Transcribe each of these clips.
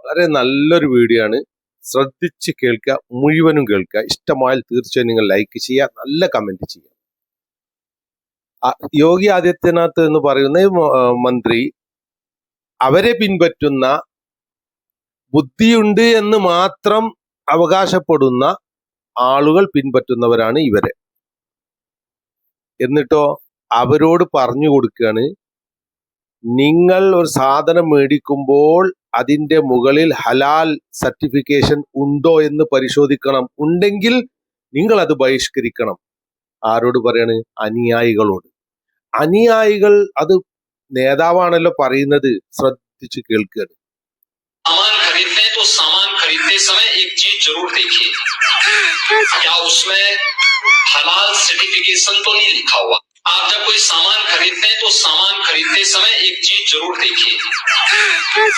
വളരെ നല്ലൊരു വീഡിയോ ആണ്. ശ്രദ്ധിച്ച് കേൾക്കുക മുഴുവനും കേൾക്കുക. ഇഷ്ടമായാൽ തീർച്ചയായും നിങ്ങൾ ലൈക്ക് ചെയ്യുക നല്ല കമന്റ് ചെയ്യുക. യോഗി ആദിത്യനാഥ് എന്ന് പറയുന്ന മന്ത്രി അവരെ പിൻപറ്റുന്ന ബുദ്ധിയുണ്ട് എന്ന് മാത്രം അവകാശപ്പെടുന്ന ആളുകൾ പിൻപറ്റുന്നവരാണ് ഇവരെ. എന്നിട്ടോ അവരോട് പറഞ്ഞു കൊടുക്കുകയാണ് നിങ്ങൾ ഒരു സാധനം മേടിക്കുമ്പോൾ അതിന്റെ മുകളിൽ ഹലാൽ സർട്ടിഫിക്കേഷൻ ഉണ്ടോ എന്ന് പരിശോധിക്കണം ഉണ്ടെങ്കിൽ നിങ്ങൾ അത് ബഹിഷ്കരിക്കണം ആരോട് പറയാണ് അനുയായികളോട് അനുയായികൾ അത് നേതാവാണല്ലോ പറയുന്നത് ശ്രദ്ധിച്ച് കേൾക്കുക सामान खरीदते हैं तो सामान खरीदते समय एक चीज जरूर देखिए क्या उसमें हलाल सर्टिफिकेशन तो नहीं लिखा हुआ आप जब कोई सामान खरीदते हैं तो सामान खरीदते समय एक चीज जरूर देखिए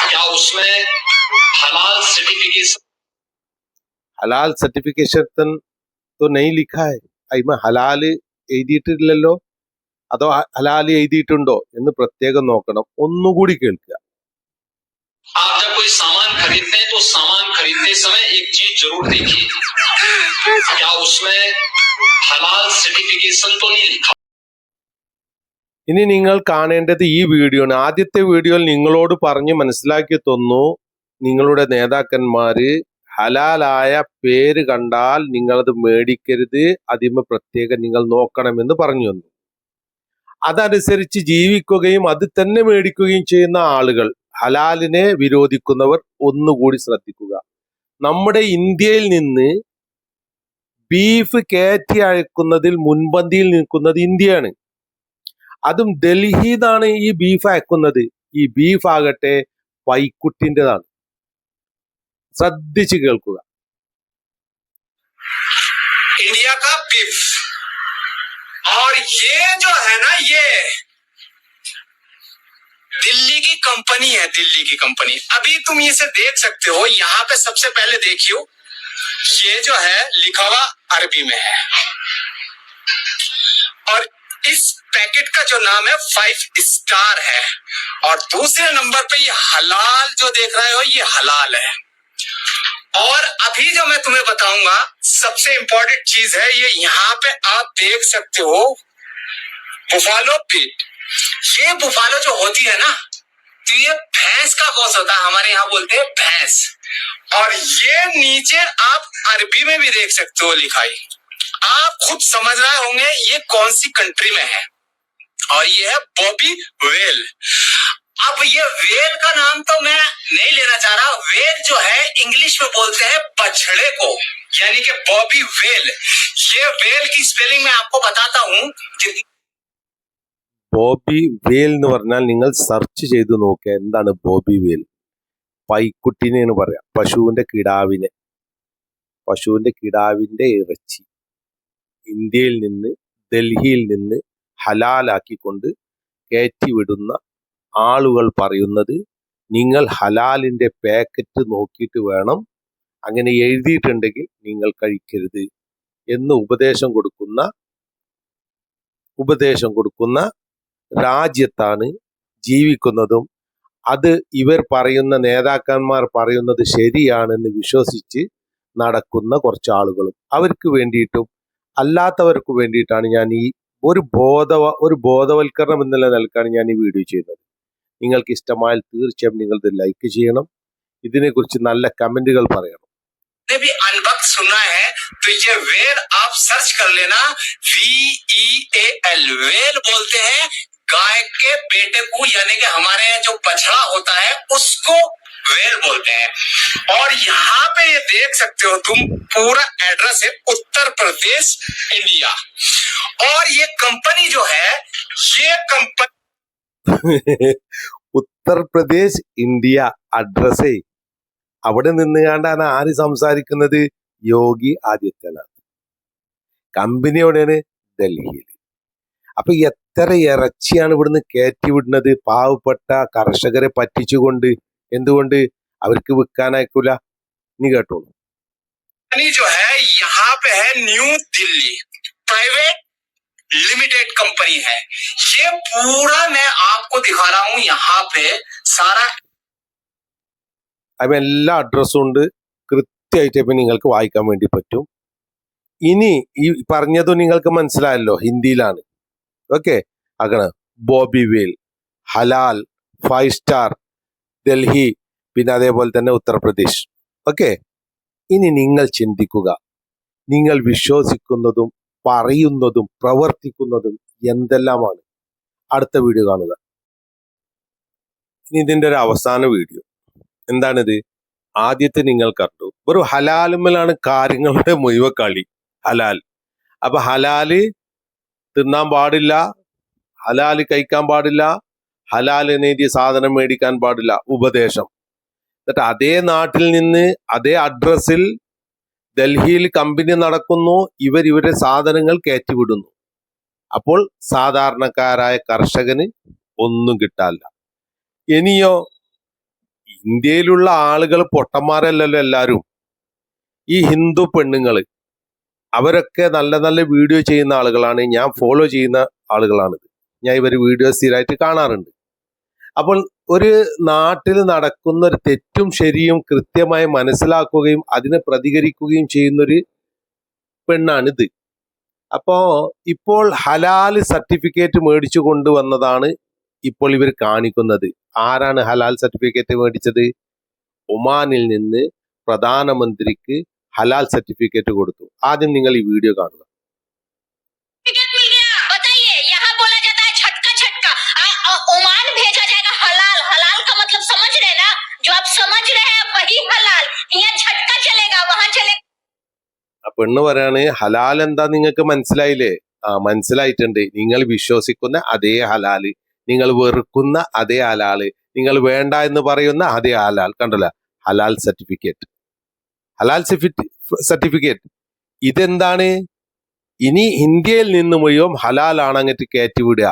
क्या उसमें हलाल सर्टिफिकेशन ഹലാൽ സർട്ടിഫിക്കേഷൻ तो नहीं लिखा है അതിമ ഹലാല് എഴുതിയിട്ടില്ലല്ലോ അതോ ഹ- ഹലാല് എഴുതിയിട്ടുണ്ടോ എന്ന് പ്രത്യേകം നോക്കണം ഒന്നുകൂടി കേൾക്കുക आप जब कोई सामान खरीदते हैं तो सामान खरीदते समय एक चीज जरूर देखिए क्या उसमें हलाल सर्टिफिकेशन तो नहीं लिखा ഇനി നിങ്ങൾ കാണേണ്ടത് ഈ വീഡിയോ ആണ് ആദ്യത്തെ വീഡിയോയിൽ നിങ്ങളോട് പറഞ്ഞ് മനസ്സിലാക്കി തന്നു. നിങ്ങളുടെ നേതാക്കന്മാര് ഹലാലായ പേര് കണ്ടാൽ നിങ്ങളത് മേടിക്കരുത്. അതിമ പ്രത്യേകം നിങ്ങൾ നോക്കണമെന്ന് പറഞ്ഞു തന്നു. അതനുസരിച്ച് ജീവിക്കുകയും അത് തന്നെ മേടിക്കുകയും ചെയ്യുന്ന ആളുകൾ ഹലാലിനെ വിരോധിക്കുന്നവർ ഒന്നുകൂടി ശ്രദ്ധിക്കുക. നമ്മുടെ ഇന്ത്യയിൽ നിന്ന് ബീഫ് കയറ്റി അയക്കുന്നതിൽ മുൻപന്തിയിൽ നിൽക്കുന്നത് ഇന്ത്യയാണ്. അതും ഡൽഹിന്നാണ് ഈ ബീഫ് അയക്കുന്നത് ഈ ബീഫ് ആകട്ടെ പൈക്കുട്ടിൻ്റെതാണ് ശ്രദ്ധിച്ച് കേൾക്കുക इंडिया का बीफ और ये जो है ना ये दिल्ली की कंपनी है दिल्ली की कंपनी अभी तुम इसे देख सकते हो यहाँ पे सबसे पहले देखियो ये जो है लिखा हुआ अरबी में है और इस पैकेट का जो नाम है फाइव स्टार है। और दूसरे नंबर पे ये हलाल जो देख रहे हो, ये हलाल है। और अभी जो मैं तुम्हें बताऊँगा, सबसे इंपॉर्टेंट चीज़ है, ये यहाँ पे आप देख सकते हो बुफालो पीट ये बुफालो जो होती है ना तो ये भैंस का गोश्त होता है, हमारे यहाँ बोलते हैं भैंस। और ये नीचे आप अरबी में भी देख सकते हो लिखाई। आप खुद समझ रहे होंगे, ये कौन सी कंट्री में है। और ये है बॉबी वेल अब ये वेल का नाम तो मैं नहीं लेना चाह रहा वेल जो है इंग्लिश में बोलते हैं बछड़े को यानी कि बॉबी वेल ये वेल की स्पेलिंग मैं आपको बताता हूँ जितनी ബോബി വേൽ എന്ന് പറഞ്ഞാൽ നിങ്ങൾ സെർച്ച് ചെയ്ത് നോക്കുക എന്താണ് ബോബി വേൽ പൈക്കുട്ടിനെയാണ് പറയാ പശുവിന്റെ കിടാവിനെ പശുവിന്റെ കിടാവിന്റെ ഇറച്ചി ഇന്ത്യയിൽ നിന്ന് ഡൽഹിയിൽ നിന്ന് ഹലാലാക്കിക്കൊണ്ട് കയറ്റിവിടുന്ന ആളുകൾ പറയുന്നത് നിങ്ങൾ ഹലാലിന്റെ പാക്കറ്റ് നോക്കിയിട്ട് വേണം അങ്ങനെ എഴുതിയിട്ടുണ്ടെങ്കിൽ നിങ്ങൾ കഴിക്കരുത് എന്ന് ഉപദേശം കൊടുക്കുന്ന ഉപദേശം കൊടുക്കുന്ന രാജ്യത്താണ് ജീവിക്കുന്നതും. അത് ഇവർ പറയുന്ന നേതാക്കന്മാർ പറയുന്നത് ശരിയാണെന്ന് വിശ്വസിച്ച് നടക്കുന്ന കുറച്ച് ആളുകളും. അവർക്ക് വേണ്ടിയിട്ടും അല്ലാത്തവർക്ക് വേണ്ടിയിട്ടാണ് ഞാൻ ഈ ഒരു ബോധവ ഒരു ബോധവൽക്കരണം എന്നുള്ള നിലക്കാണ് ഞാൻ ഈ വീഡിയോ ചെയ്യുന്നത് നിങ്ങൾക്ക് ഇഷ്ടമായാൽ തീർച്ചയായും നിങ്ങൾ ഇത് ലൈക്ക് ചെയ്യണം ഇതിനെക്കുറിച്ച് നല്ല കമന്റുകൾ പറയണം भी अनवक्त सुना है तो ये वेल आप सर्च कर लेना V E A L veal बोलते हैं गाय के बेटे को यानी कि हमारे यहाँ जो बछड़ा होता है उसको वेल बोलते हैं और यहाँ पे ये देख सकते हो तुम पूरा एड्रेस है उत्तर प्रदेश इंडिया और ये कंपनी जो है ये कंपनी ഉത്തർപ്രദേശ് ഇന്ത്യ അഡ്രസ്സേ അവിടെ നിന്നുകൊണ്ടാണ് ആര് സംസാരിക്കുന്നത് യോഗി ആദിത്യനാഥ് കമ്പനി എവിടെയാണ് ഡൽഹിയിൽ അപ്പൊ എത്ര ഇറച്ചിയാണ് ഇവിടുന്ന് കയറ്റി വിടുന്നത് പാവപ്പെട്ട കർഷകരെ പറ്റിച്ചുകൊണ്ട് എന്തുകൊണ്ട് അവർക്ക് വിൽക്കാനായിക്കൂല നീ കേട്ടോളൂ जो है यहाँ पे है New Delhi private limited company है ये पूरा मैं आपको दिखा रहा हूँ यहाँ पे सारा അതിന് എല്ലാ അഡ്രസ്സും ഉണ്ട് കൃത്യമായിട്ട് ഇപ്പം നിങ്ങൾക്ക് വായിക്കാൻ വേണ്ടി പറ്റും ഇനി ഈ പറഞ്ഞതും നിങ്ങൾക്ക് മനസ്സിലായല്ലോ ഹിന്ദിയിലാണ് ഓക്കെ അങ്ങനെ ബോബി വെയിൽ ഹലാൽ ഫൈവ് സ്റ്റാർ ഡൽഹി പിന്നെ അതേപോലെ തന്നെ ഉത്തർപ്രദേശ്. ഓക്കെ? ഇനി നിങ്ങൾ ചിന്തിക്കുക. നിങ്ങൾ വിശ്വസിക്കുന്നതും പറയുന്നതും പ്രവർത്തിക്കുന്നതും എന്തെല്ലാമാണ്? അടുത്ത വീഡിയോ കാണുക. ഇനി ഇതിന്റെ ഒരു അവസാന വീഡിയോ. എന്താണിത്? ആദ്യത്തെ നിങ്ങൾ കണ്ടു. ഒരു ഹലാലുമ്മലാണ് കാര്യങ്ങളുടെ മുഴുവൻ കളി. ഹലാൽ. അപ്പൊ ഹലാൽ തിന്നാൻ പാടില്ല. ഹലാൽ കഴിക്കാൻ പാടില്ല. ഹലാൽ നീതി സാധനം മേടിക്കാൻ പാടില്ല. ഉപദേശം. എന്നിട്ട് അതേ നാട്ടിൽ നിന്ന് അതേ അഡ്രസ്സിൽ ഡൽഹിയിൽ കമ്പനി നടക്കുന്നു ഇവർ ഇവരുടെ സാധനങ്ങൾ കയറ്റിവിടുന്നു. അപ്പോൾ സാധാരണക്കാരായ കർഷകന് ഒന്നും കിട്ടാല്ല ഇനിയോ ഇന്ത്യയിലുള്ള ആളുകൾ പൊട്ടന്മാരല്ലല്ലോ എല്ലാവരും ഈ ഹിന്ദു പെണ്ണുങ്ങൾ അവരൊക്കെ നല്ല നല്ല വീഡിയോ ചെയ്യുന്ന ആളുകളാണ്. ഞാൻ ഫോളോ ചെയ്യുന്ന ആളുകളാണിത്. ഞാൻ ഇവർ വീഡിയോ സ്ഥിരമായിട്ട് കാണാറുണ്ട്. അപ്പോൾ ഒരു നാട്ടിൽ നടക്കുന്ന ഒരു തെറ്റും ശരിയും കൃത്യമായി മനസ്സിലാക്കുകയും അതിനെ പ്രതികരിക്കുകയും ചെയ്യുന്നൊരു പെണ്ണാണിത്. അപ്പോ ഇപ്പോൾ ഹലാൽ സർട്ടിഫിക്കറ്റ് മേടിച്ചു കൊണ്ടുവന്നതാണ് ഇപ്പോൾ ഇവർ കാണിക്കുന്നത്. ആരാണ് ഹലാൽ സർട്ടിഫിക്കറ്റ് മേടിച്ചത്? ഒമാനിൽ നിന്ന് പ്രധാനമന്ത്രിക്ക് ഹലാൽ സർട്ടിഫിക്കറ്റ് കൊടുത്തു. ആദ്യം നിങ്ങൾ ഈ വീഡിയോ കാണുക. झटका झटका आ- आ- ओमान भेजा जाएगा हलाल हलाल का मतलब समझ रहे ना जो आप समझ रहे हैं वही हलाल यहाँ झटका चलेगा वहाँ चलेगा ആ പെണ്ണ് പറയാണ് ഹലാൽ എന്താ നിങ്ങൾക്ക് മനസ്സിലായില്ലേ ആ മനസ്സിലായിട്ടുണ്ട് നിങ്ങൾ വിശ്വസിക്കുന്ന അതേ ഹലാല് നിങ്ങൾ വെറുക്കുന്ന അതേ ഹലാല് നിങ്ങൾ വേണ്ട എന്ന് പറയുന്ന അതേ ഹലാൽ കണ്ടല്ല ഹലാൽ സർട്ടിഫിക്കറ്റ് ഹലാൽ സർട്ടിഫിക്കറ്റ് ഇതെന്താണ് ഇനി ഇന്ത്യയിൽ നിന്ന് മുഴുവൻ ഹലാൽ ആണങ്ങിട്ട് കയറ്റി വിടുക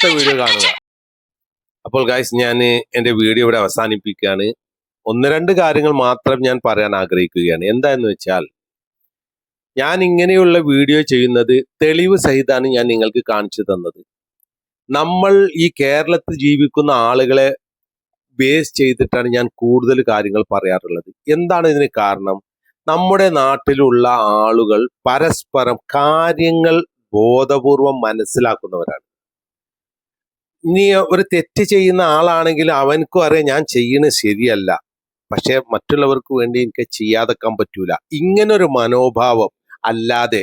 അടുത്ത വീഡിയോ കാണുക. അപ്പോൾ ഗായ്സ് ഞാൻ എന്റെ വീഡിയോ ഇവിടെ അവസാനിപ്പിക്കുകയാണ്. ഒന്ന് രണ്ട് കാര്യങ്ങൾ മാത്രം ഞാൻ പറയാൻ ആഗ്രഹിക്കുകയാണ്. എന്താന്ന് വെച്ചാൽ ഞാൻ ഇങ്ങനെയുള്ള വീഡിയോ ചെയ്യുന്നത് തെളിവ് സഹിതാണ് ഞാൻ നിങ്ങൾക്ക് കാണിച്ചു തന്നത്. നമ്മൾ ഈ കേരളത്തിൽ ജീവിക്കുന്ന ആളുകളെ ബേസ് ചെയ്തിട്ടാണ് ഞാൻ കൂടുതൽ കാര്യങ്ങൾ പറയാറുള്ളത്. എന്താണ് ഇതിന് കാരണം? നമ്മുടെ നാട്ടിലുള്ള ആളുകൾ പരസ്പരം കാര്യങ്ങൾ ബോധപൂർവം മനസ്സിലാക്കുന്നവരാണ്. ഇനി ഒരു തെറ്റ് ചെയ്യുന്ന ആളാണെങ്കിൽ അവനക്കും അറിയാം ഞാൻ ചെയ്യുന്നത് ശരിയല്ല. പക്ഷെ മറ്റുള്ളവർക്ക് വേണ്ടി എനിക്ക് ചെയ്യാതെക്കാൻ പറ്റൂല. ഇങ്ങനൊരു മനോഭാവം അല്ലാതെ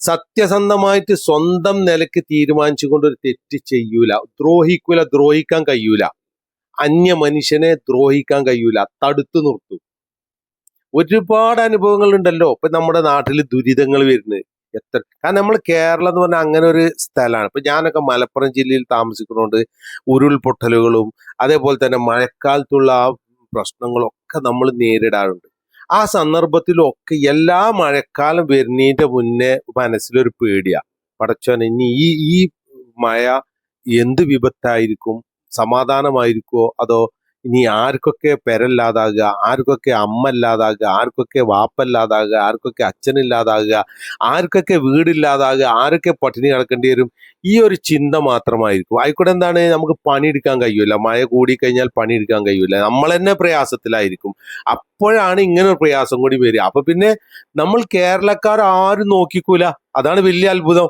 സത്യസന്ധമായിട്ട് സ്വന്തം നിലയ്ക്ക് തീരുമാനിച്ചുകൊണ്ട് ഒരു തെറ്റ് ചെയ്യൂല. ദ്രോഹിക്കൂല ദ്രോഹിക്കാൻ കഴിയൂല. അന്യ മനുഷ്യനെ ദ്രോഹിക്കാൻ കഴിയൂല. തടുത്തു നിർത്തും. ഒരുപാട് അനുഭവങ്ങൾ ഉണ്ടല്ലോ ഇപ്പൊ നമ്മുടെ നാട്ടിൽ ദുരിതങ്ങൾ വരുന്നത്. എത്ര കാരണം നമ്മൾ കേരളം എന്ന് പറഞ്ഞാൽ അങ്ങനെ ഒരു സ്ഥലമാണ്. ഇപ്പൊ ഞാനൊക്കെ മലപ്പുറം ജില്ലയിൽ താമസിക്കുന്നതുകൊണ്ട് ഉരുൾപൊട്ടലുകളും അതേപോലെ തന്നെ മഴക്കാലത്തുള്ള ആ പ്രശ്നങ്ങളൊക്കെ നമ്മൾ നേരിടാറുണ്ട്. ആ സന്ദർഭത്തിലൊക്കെ എല്ലാ മഴക്കാലം വരുന്നതിന്റെ മുന്നേ മനസ്സിലൊരു പേടിയാ. പടച്ചോൻ ഇനി ഈ ഈ മഴ എന്ത് വിപത്തായിരിക്കും? സമാധാനമായിരിക്കുമോ അതോ ഇനി ആർക്കൊക്കെ പെരല്ലാതാകുക ആർക്കൊക്കെ അമ്മ ഇല്ലാതാകുക ആർക്കൊക്കെ വാപ്പല്ലാതാകുക ആർക്കൊക്കെ അച്ഛനില്ലാതാകുക ആർക്കൊക്കെ വീടില്ലാതാകുക ആരൊക്കെ പട്ടിണി കിടക്കേണ്ടി വരും ഈ ഒരു ചിന്ത മാത്രമായിരിക്കും. ആയിക്കോട്ടെ എന്താണ്? നമുക്ക് പണിയെടുക്കാൻ കഴിയൂല. മഴ കൂടിക്കഴിഞ്ഞാൽ പണിയെടുക്കാൻ കഴിയൂല. നമ്മൾ തന്നെ പ്രയാസത്തിലായിരിക്കും. അപ്പോഴാണ് ഇങ്ങനെ ഒരു പ്രയാസം കൂടി വരിക. അപ്പൊ പിന്നെ നമ്മൾ കേരളക്കാർ ആരും നോക്കിക്കൂല. അതാണ് വലിയ അത്ഭുതം.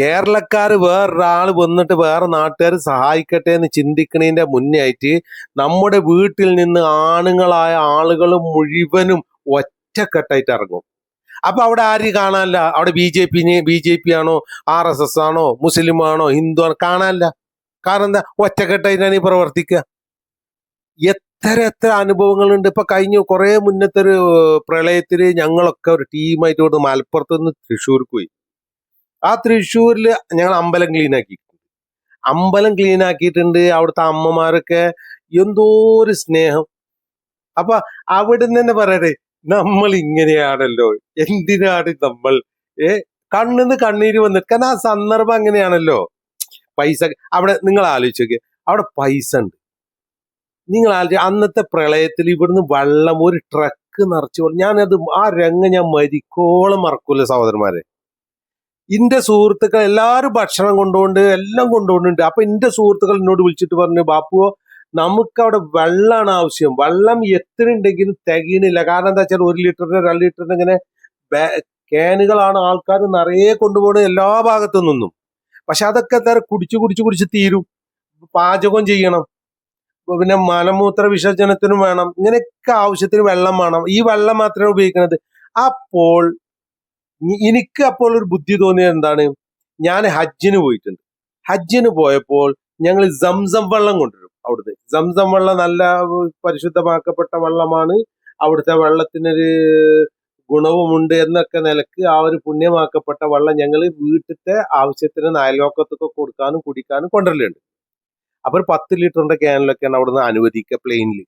കേരളക്കാർ വേറൊരാൾ വന്നിട്ട് വേറെ നാട്ടുകാർ സഹായിക്കട്ടെ എന്ന് ചിന്തിക്കണതിന്റെ മുന്നേ ആയിട്ട് നമ്മുടെ വീട്ടിൽ നിന്ന് ആണുങ്ങളായ ആളുകൾ മുഴുവനും ഒറ്റക്കെട്ടായിട്ട് ഇറങ്ങും. അപ്പൊ അവിടെ ആര് കാണാനില്ല? അവിടെ B J P B J P ആണോ? ആർ എസ് എസ് ആണോ? മുസ്ലിം ആണോ? ഹിന്ദു ആണോ? കാണാനില്ല. കാരണം എന്താ? ഒറ്റക്കെട്ടായിട്ടാണ് ഈ പ്രവർത്തിക്കുക. എത്ര എത്ര അനുഭവങ്ങളുണ്ട്. ഇപ്പൊ കഴിഞ്ഞ കുറെ മുന്നത്തെ ഒരു പ്രളയത്തിൽ ഞങ്ങളൊക്കെ ഒരു ടീമായിട്ട് കൊണ്ട് മലപ്പുറത്ത് നിന്ന് തൃശ്ശൂർക്ക് പോയി. ആ തൃശ്ശൂരിൽ ഞങ്ങൾ അമ്പലം ക്ലീൻ ആക്കി അമ്പലം ക്ലീൻ ആക്കിയിട്ടുണ്ട് അവിടുത്തെ അമ്മമാരൊക്കെ എന്തോ ഒരു സ്നേഹം. അപ്പൊ അവിടെ തന്നെ പറയട്ടെ നമ്മൾ ഇങ്ങനെയാണല്ലോ എന്തിനാണ് നമ്മൾ? ഏ കണ്ണിന്ന് കണ്ണീര് വന്നിട്ട് കാരണം ആ സന്ദർഭം അങ്ങനെയാണല്ലോ. പൈസ അവിടെ നിങ്ങൾ ആലോചിച്ചു നോക്കിയ അവിടെ പൈസ ഉണ്ട്. നിങ്ങൾ ആലോചിച്ച് അന്നത്തെ പ്രളയത്തിൽ ഇവിടുന്ന് വെള്ളം ഒരു ട്രക്ക് നിറച്ചു ഞാനത് ആ രംഗം ഞാൻ മരിക്കോളം മറക്കൂല സഹോദരന്മാരെ. ഇന്റെ സുഹൃത്തുക്കൾ എല്ലാവരും ഭക്ഷണം കൊണ്ടുകൊണ്ട് എല്ലാം കൊണ്ടുകൊണ്ടുണ്ട് അപ്പൊ എന്റെ സുഹൃത്തുക്കൾ എന്നോട് വിളിച്ചിട്ട് പറഞ്ഞു ബാപ്പുവോ നമുക്ക് അവിടെ വെള്ളമാണ് ആവശ്യം. വെള്ളം എത്രയുണ്ടെങ്കിലും തികയണില്ല കാരണം എന്താ വെച്ചാൽ ഒരു ലിറ്ററിന് രണ്ട് ലിറ്ററിന് ഇങ്ങനെ ക്യാനുകളാണ് ആൾക്കാർ നിറയെ കൊണ്ടുപോകുന്നത് എല്ലാ ഭാഗത്തു നിന്നും. പക്ഷെ അതൊക്കെ തര കുടിച്ചു കുടിച്ചു കുടിച്ച് തീരും. പാചകം ചെയ്യണം. പിന്നെ മലമൂത്ര വിസർജനത്തിനും വേണം. ഇങ്ങനെയൊക്കെ ആവശ്യത്തിന് വെള്ളം വേണം. ഈ വെള്ളം മാത്രമേ ഉപയോഗിക്കുന്നത്. അപ്പോൾ എനിക്ക് അപ്പോൾ ഒരു ബുദ്ധി തോന്നിയത് എന്താണ്? ഞാൻ ഹജ്ജിന് പോയിട്ടുണ്ട്. ഹജ്ജിന് പോയപ്പോൾ ഞങ്ങൾ സംസം വെള്ളം കൊണ്ടുവരും അവിടുത്തെ സംസം വെള്ളം നല്ല പരിശുദ്ധമാക്കപ്പെട്ട വെള്ളമാണ്. അവിടുത്തെ വെള്ളത്തിനൊരു ഗുണവുമുണ്ട് എന്നൊക്കെ നിലയ്ക്ക് ആ ഒരു പുണ്യമാക്കപ്പെട്ട വെള്ളം ഞങ്ങൾ വീട്ടിലത്തെ ആവശ്യത്തിന് അയൽവക്കത്തൊക്കെ കൊടുക്കാനും കുടിക്കാനും കൊണ്ടുവരലുണ്ട്. അപ്പൊ ഒരു പത്ത് ലിറ്ററിന്റെ ക്യാനിലൊക്കെയാണ് അവിടുന്ന് അനുവദിക്കുക പ്ലെയിനിൽ.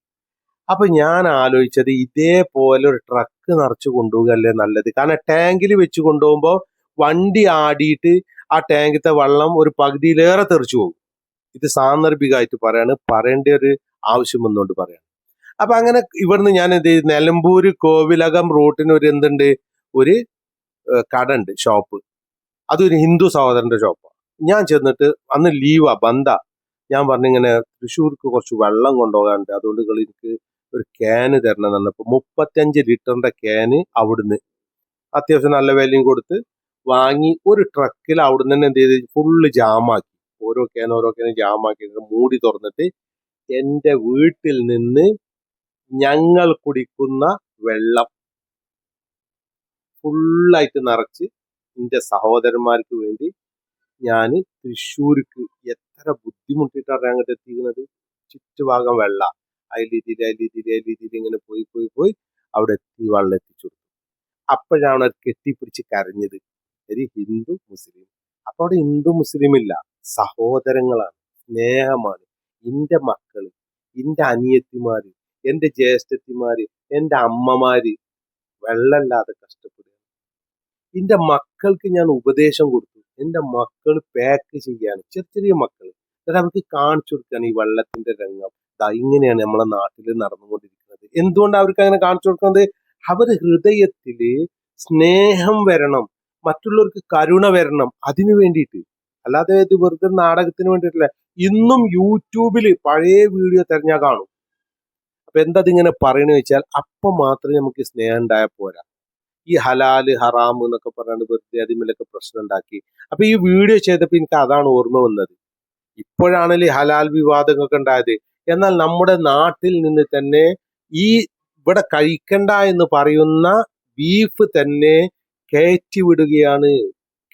അപ്പൊ ഞാൻ ആലോചിച്ചത് ഇതേപോലെ ഒരു ട്രക്ക് നിറച്ചു കൊണ്ടുപോകല്ലേ നല്ലത്. കാരണം ടാങ്കിൽ വെച്ച് കൊണ്ടുപോകുമ്പോൾ വണ്ടി ആടിയിട്ട് ആ ടാങ്കിത്തെ വെള്ളം ഒരു പകുതിയിലേറെ തെറിച്ചു പോകും. ഇത് സാന്ദർഭികമായിട്ട് പറയാണ്. പറയേണ്ട ഒരു ആവശ്യം വന്നുകൊണ്ട് പറയാണ്. അപ്പൊ അങ്ങനെ ഇവിടുന്ന് ഞാൻ എന്ത് ചെയ്തു? നിലമ്പൂര് കോവിലകം റൂട്ടിന് ഒരു എന്തുണ്ട്? ഒരു കട ഉണ്ട് ഷോപ്പ് അതൊരു ഹിന്ദു സഹോദരന്റെ ഷോപ്പാണ് ഞാൻ ചെന്നിട്ട് അന്ന് ലീവാ ബന്ധ. ഞാൻ പറഞ്ഞിങ്ങനെ തൃശ്ശൂർക്ക് കുറച്ച് വെള്ളം കൊണ്ടുപോകാനുണ്ട്. അതുകൊണ്ട് എനിക്ക് ഒരു ക്യാന് തരണം എന്ന് പറഞ്ഞപ്പോൾ മുപ്പത്തഞ്ച് ലിറ്ററിന്റെ ക്യാന് അവിടുന്ന് അത്യാവശ്യം നല്ല വിലയും കൊടുത്ത് വാങ്ങി ഒരു ട്രക്കിൽ അവിടുന്ന് തന്നെ എന്ത് ചെയ്ത് ഫുള്ള് ജാമാക്കി ഓരോ ക്യാൻ ഓരോ ക്യാൻ ജാമാക്കി മൂടി തുറന്നിട്ട് എന്റെ വീട്ടിൽ നിന്ന് ഞങ്ങൾ കുടിക്കുന്ന വെള്ളം ഫുള്ളായിട്ട് നിറച്ച് എന്റെ സഹോദരന്മാർക്ക് വേണ്ടി ഞാൻ തൃശ്ശൂർക്ക് എത്ര ബുദ്ധിമുട്ടിയിട്ടാണ് അങ്ങോട്ട് എത്തിക്കുന്നത്? ചുറ്റുഭാഗം വെള്ള. അതിലിതിരി അതിലിതിരി അതിലിതിരി ഇങ്ങനെ പോയി പോയി പോയി അവിടെ എത്തി വെള്ളം എത്തിച്ചു കൊടുത്തു. അപ്പോഴാണ് അവർ കെട്ടിപ്പിടിച്ച് കരഞ്ഞത്. ഒരു ഹിന്ദു മുസ്ലിം. അപ്പൊ അവിടെ ഹിന്ദു മുസ്ലിം ഇല്ല. സഹോദരങ്ങളാണ് സ്നേഹമാണ്. എന്റെ മക്കൾ എന്റെ അനിയത്തിമാര് എന്റെ ജ്യേഷ്ഠത്തിമാര് എന്റെ അമ്മമാര് വെള്ളമില്ലാതെ കഷ്ടപ്പെടുക എന്റെ മക്കൾക്ക് ഞാൻ ഉപദേശം കൊടുത്തു. എന്റെ മക്കൾ പാക്ക് ചെയ്യാണ് ചെറിയ ചെറിയ മക്കൾ എന്നിട്ട് അവർക്ക് കാണിച്ചു കൊടുക്കുകയാണ് ഈ വെള്ളത്തിന്റെ രംഗം. ഇങ്ങനെയാണ് നമ്മളെ നാട്ടിൽ നടന്നുകൊണ്ടിരിക്കുന്നത്. എന്തുകൊണ്ടാണ് അവർക്ക് അങ്ങനെ കാണിച്ചു കൊടുക്കുന്നത്? അവർ ഹൃദയത്തിൽ സ്നേഹം വരണം മറ്റുള്ളവർക്ക് കരുണ വരണം അതിനു വേണ്ടിയിട്ട്. അല്ലാതെ ഇത് വെറുതെ നാടകത്തിന് വേണ്ടിയിട്ടില്ല. ഇന്നും യൂട്യൂബിൽ പഴയ വീഡിയോ തെരഞ്ഞാൽ കാണും. അപ്പൊ എന്താ ഇതിങ്ങനെ പറയണെന്ന് വെച്ചാൽ അപ്പം മാത്രമേ നമുക്ക് സ്നേഹം ഉണ്ടായാൽ പോരാ. ഈ ഹലാൽ ഹറാം എന്നൊക്കെ പറഞ്ഞാണ്ട് വെറുതെ അതിമേലൊക്കെ പ്രശ്നം ഉണ്ടാക്കി. അപ്പൊ ഈ വീഡിയോ ചെയ്തപ്പോൾ എനിക്ക് അതാണ് ഓർമ്മ വന്നത്. ഇപ്പോഴാണല്ലേ ഹലാൽ വിവാദങ്ങളൊക്കെ ഉണ്ടായത്. എന്നാൽ നമ്മുടെ നാട്ടിൽ നിന്ന് തന്നെ ഈ ഇവിടെ കഴിക്കണ്ട എന്ന് പറയുന്ന ബീഫ് തന്നെ കയറ്റി വിടുകയാണ്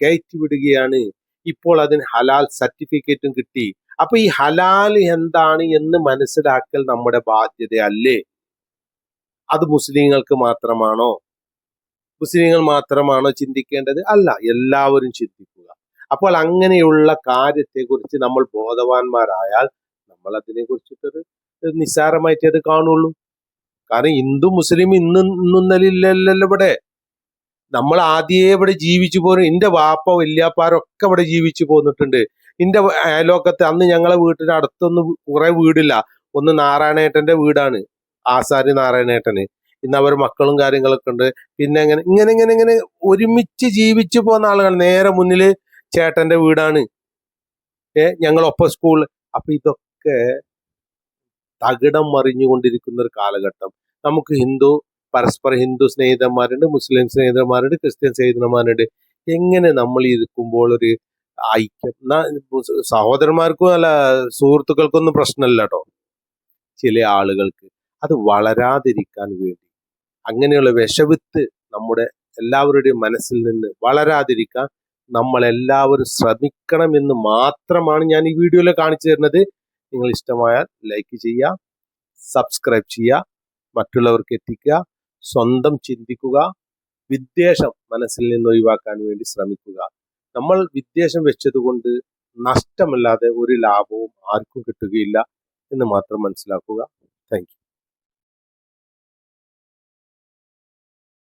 കയറ്റി വിടുകയാണ്. ഇപ്പോൾ അതിന് ഹലാൽ സർട്ടിഫിക്കറ്റും കിട്ടി. അപ്പൊ ഈ ഹലാൽ എന്താണ് എന്ന് മനസ്സിലാക്കൽ നമ്മുടെ ബാധ്യതയല്ലേ അത് മുസ്ലിങ്ങൾക്ക് മാത്രമാണോ? മുസ്ലിങ്ങൾ മാത്രമാണോ ചിന്തിക്കേണ്ടത്? അല്ല എല്ലാവരും ചിന്തിക്കുക. അപ്പോൾ അങ്ങനെയുള്ള കാര്യത്തെക്കുറിച്ച് നമ്മൾ ബോധവാന്മാരായാൽ നമ്മൾ അതിനെ കുറിച്ചിട്ടൊരു നിസ്സാരമായിട്ട് അത് കാണുള്ളൂ. കാരണം ഹിന്ദു മുസ്ലിം ഇന്നും ഇന്നൊന്നല്ലല്ലോ ഇവിടെ. നമ്മൾ ആദ്യേ ഇവിടെ ജീവിച്ചു പോരും എന്റെ വാപ്പ വല്യാപ്പാരൊക്കെ ഇവിടെ ജീവിച്ചു പോന്നിട്ടുണ്ട്. എന്റെ അയലോക്കത്ത് അന്ന് ഞങ്ങളെ വീട്ടിന് അടുത്തൊന്നും കുറെ വീടില്ല. ഒന്ന് നാരായണേട്ടന്റെ വീടാണ്. ആസാരി നാരായണേട്ടന്. ഇന്ന് അവർ മക്കളും കാര്യങ്ങളൊക്കെ ഉണ്ട്. പിന്നെ അങ്ങനെ ഇങ്ങനെ ഇങ്ങനെ ഇങ്ങനെ ഒരുമിച്ച് ജീവിച്ചു പോകുന്ന ആളുകൾ നേരെ മുന്നിൽ ചേട്ടന്റെ വീടാണ്. ഏ ഞങ്ങളൊപ്പം സ്കൂളിൽ അപ്പൊ ഇതൊക്കെ തകിടം മറിഞ്ഞുകൊണ്ടിരിക്കുന്ന ഒരു കാലഘട്ടം. നമുക്ക് ഹിന്ദു പരസ്പര ഹിന്ദു സ്നേഹിതന്മാരുണ്ട് മുസ്ലിം സ്നേഹിതന്മാരുണ്ട് ക്രിസ്ത്യൻ സ്നേഹിതന്മാരുണ്ട്. എങ്ങനെ നമ്മൾ ഇരിക്കുമ്പോൾ ഒരു ഐക്യം? സഹോദരന്മാർക്കും അല്ല സുഹൃത്തുക്കൾക്കൊന്നും പ്രശ്നമല്ല കേട്ടോ ചില ആളുകൾക്ക് അത് വളരാതിരിക്കാൻ വേണ്ടി. അങ്ങനെയുള്ള വിഷവിത്ത് നമ്മുടെ എല്ലാവരുടെയും മനസ്സിൽ നിന്ന് വളരാതിരിക്കാൻ നമ്മളെല്ലാവരും ശ്രമിക്കണം എന്ന് മാത്രമാണ് ഞാൻ ഈ വീഡിയോയിൽ കാണിച്ചു തരുന്നത്. നിങ്ങൾ ഇഷ്ടമായാൽ ലൈക്ക് ചെയ്യുക സബ്സ്ക്രൈബ് ചെയ്യുക മറ്റുള്ളവർക്ക് എത്തിക്കുക സ്വന്തം ചിന്തിക്കുക വിദ്വേഷം മനസ്സിൽ നിന്ന് ഒഴിവാക്കാൻ വേണ്ടി ശ്രമിക്കുക. നമ്മൾ വിദ്വേഷം വെച്ചതുകൊണ്ട് നഷ്ടമല്ലാതെ ഒരു ലാഭവും ആർക്കും കിട്ടുകയില്ല എന്ന് മാത്രം മനസ്സിലാക്കുക. താങ്ക്